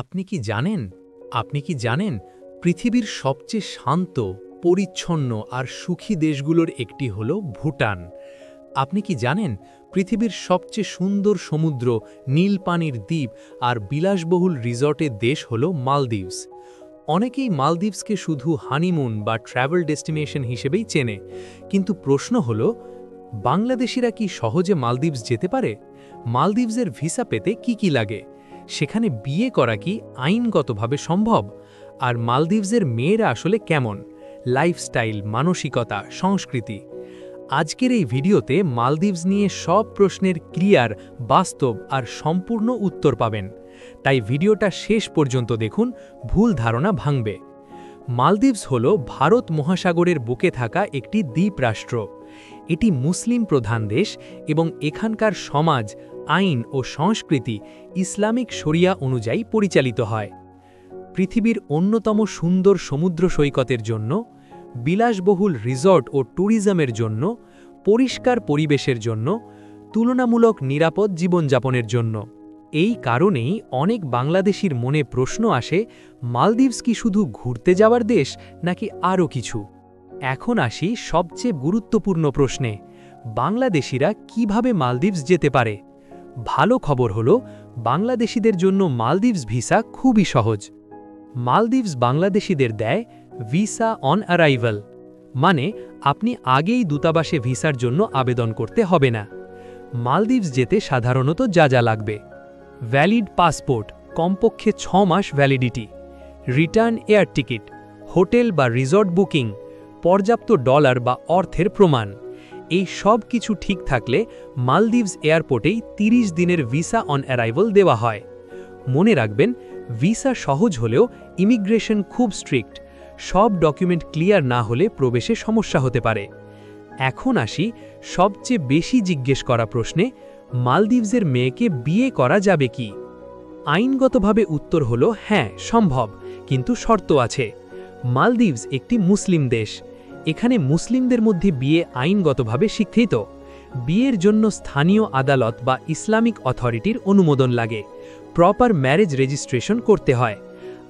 আপনি কি জানেন? আপনি কি জানেন পৃথিবীর সবচেয়ে শান্ত, পরিচ্ছন্ন আর সুখী দেশগুলোর একটি হল ভুটান? আপনি কি জানেন পৃথিবীর সবচেয়ে সুন্দর সমুদ্র নীল পানির দ্বীপ আর বিলাসবহুল রিসর্টের দেশ হল মালদ্বীপস? অনেকেই মালদ্বীপসকে শুধু হানিমুন বা ট্র্যাভেল ডেস্টিনেশন হিসেবেই চেনে। কিন্তু প্রশ্ন হল, বাংলাদেশিরা কি সহজে মালদ্বীপস যেতে পারে? মালদ্বীপসের ভিসা পেতে কি কি লাগে? সেখানে বিয়ে করা কি আইনগতভাবে সম্ভব? আর মালদ্বীপসের মেয়েরা আসলে কেমন? লাইফস্টাইল মানসিকতা, সংস্কৃতি। আজকের এই ভিডিওতে মালদ্বীপস নিয়ে সব প্রশ্নের ক্লিয়ার, বাস্তব আর সম্পূর্ণ উত্তর পাবেন। তাই ভিডিওটা শেষ পর্যন্ত দেখুন, ভুল ধারণা ভাঙবে। মালদ্বীপস হল ভারত মহাসাগরের বুকে থাকা একটি দ্বীপ রাষ্ট্র এটি মুসলিম প্রধান দেশ এবং এখানকার সমাজ আইন ও সংস্কৃতি ইসলামিক শরিয়া অনুযায়ী পরিচালিত হয়। পৃথিবীর অন্যতম সুন্দর সমুদ্র সৈকতের জন্য, বিলাসবহুল রিসর্ট ও ট্যুরিজমের জন্য, পরিষ্কার পরিবেশের জন্য, তুলনামূলক নিরাপদ জীবনযাপনের জন্য। এই কারণেই অনেক বাংলাদেশির মনে প্রশ্ন আসে, মালদ্বীপস কি শুধু ঘুরতে যাওয়ার দেশ নাকি আরও কিছু? এখন আসি সবচেয়ে গুরুত্বপূর্ণ প্রশ্নে, বাংলাদেশিরা কীভাবে মালদ্বীপস যেতে পারে? ভালো খবর হল, বাংলাদেশিদের জন্য মালদ্বীপস ভিসা খুবই সহজ। মালদ্বীপস বাংলাদেশিদের দেয় ভিসা অন অ্যারাইভাল মানে আপনি আগেই দূতাবাসে ভিসার জন্য আবেদন করতে হবে না। মালদ্বীপস যেতে সাধারণত যা যা লাগবে। ভ্যালিড পাসপোর্ট, কমপক্ষে ছ মাস validity, return air ticket, hotel বা রিসর্ট বুকিং, পর্যাপ্ত ডলার বা অর্থের প্রমাণ। এই সব কিছু ঠিক থাকলে মালদ্বীপস এয়ারপোর্টেই ৩০ দিনের ভিসা অন অ্যারাইভাল দেওয়া হয়। মনে রাখবেন, ভিসা সহজ হলেও ইমিগ্রেশন খুব স্ট্রিক্ট। সব ডকুমেন্ট ক্লিয়ার না হলে প্রবেশে সমস্যা হতে পারে। এখন আসি সবচেয়ে বেশি জিজ্ঞেস করা প্রশ্নে, মালদ্বীপসের মেয়েকে বিয়ে করা যাবে কি? আইনগতভাবে উত্তর হল হ্যাঁ সম্ভব, কিন্তু শর্ত আছে। মালদ্বীপস একটি মুসলিম দেশ। এখানে মুসলিমদের মধ্যে বিয়ে আইনগতভাবে স্বীকৃত। বিয়ের জন্য স্থানীয় আদালত বা ইসলামিক অথরিটির অনুমোদন লাগে। প্রপার ম্যারেজ রেজিস্ট্রেশন করতে হয়।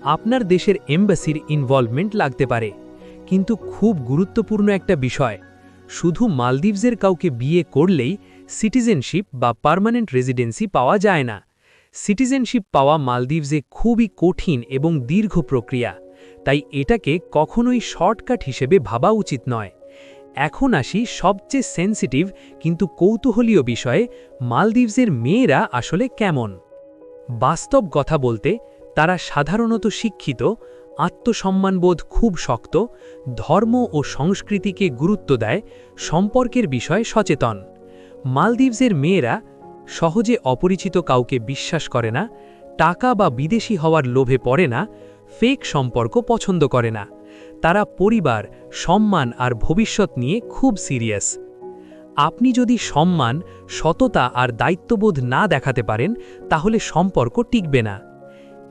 আপনার দেশের এম্বাসির ইনভলভমেন্ট লাগতে পারে। কিন্তু খুব গুরুত্বপূর্ণ একটা বিষয়, শুধু মালদ্বীপসের কাউকে বিয়ে করলেই সিটিজেনশিপ বা পার্মানেন্ট রেজিডেন্সি পাওয়া যায় না। সিটিজেনশিপ পাওয়া মালদ্বীপসে খুবই কঠিন এবং দীর্ঘ প্রক্রিয়া। তাই এটাকে কখনোই শর্টকাট হিসেবে ভাবা উচিত নয়। এখন আসি সবচেয়ে সেন্সিটিভ কিন্তু কৌতূহলীয় বিষয়ে মালদ্বীপসের মেয়েরা আসলে কেমন? বাস্তব কথা বলতে, তারা সাধারণত শিক্ষিত, আত্মসম্মানবোধ খুব শক্ত, ধর্ম ও সংস্কৃতিকে গুরুত্ব দেয়, সম্পর্কের বিষয়ে সচেতন। মালদ্বীপসের মেয়েরা সহজে অপরিচিত কাউকে বিশ্বাস করে না, টাকা বা বিদেশি হওয়ার লোভে পড়ে না ফেক সম্পর্ক পছন্দ করে না। তারা পরিবার, সম্মান আর ভবিষ্যৎ নিয়ে খুব সিরিয়াস। আপনি যদি সম্মান, সততা আর দায়িত্ববোধ না দেখাতে পারেন, তাহলে সম্পর্ক টিকবে না।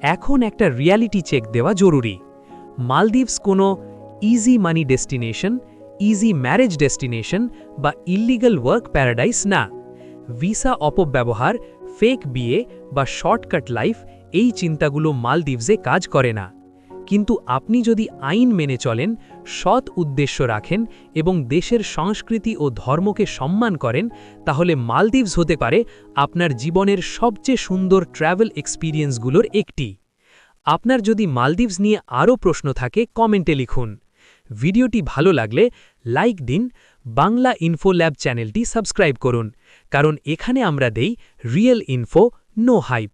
এখন একটা রিয়ালিটি চেক দেওয়া জরুরি। মালদ্বীপস কোনো easy money destination easy marriage destination বা ইল্লিগাল ওয়ার্ক প্যারাডাইস না। ভিসা অপব্যবহার ফেক বিয়ে বা শর্টকাট লাইফ এই চিন্তাগুলো মালদ্বীপসে কাজ করে না। কিন্তু আপনি যদি আইন মেনে চলেন, সৎ উদ্দেশ্য রাখেন এবং দেশের সংস্কৃতি ও ধর্মকে সম্মান করেন, তাহলে মালদ্বীপস হতে পারে আপনার জীবনের সবচেয়ে সুন্দর ট্র্যাভেল এক্সপিরিয়েন্সগুলোর একটি। আপনার যদি মালদ্বীপস নিয়ে আরও প্রশ্ন থাকে, কমেন্টে লিখুন। ভিডিওটি ভালো লাগলে লাইক দিন, বাংলা ইনফো ল্যাব চ্যানেলটি সাবস্ক্রাইব করুন, কারণ এখানে আমরা দেই রিয়েল ইনফো, নো হাইপ।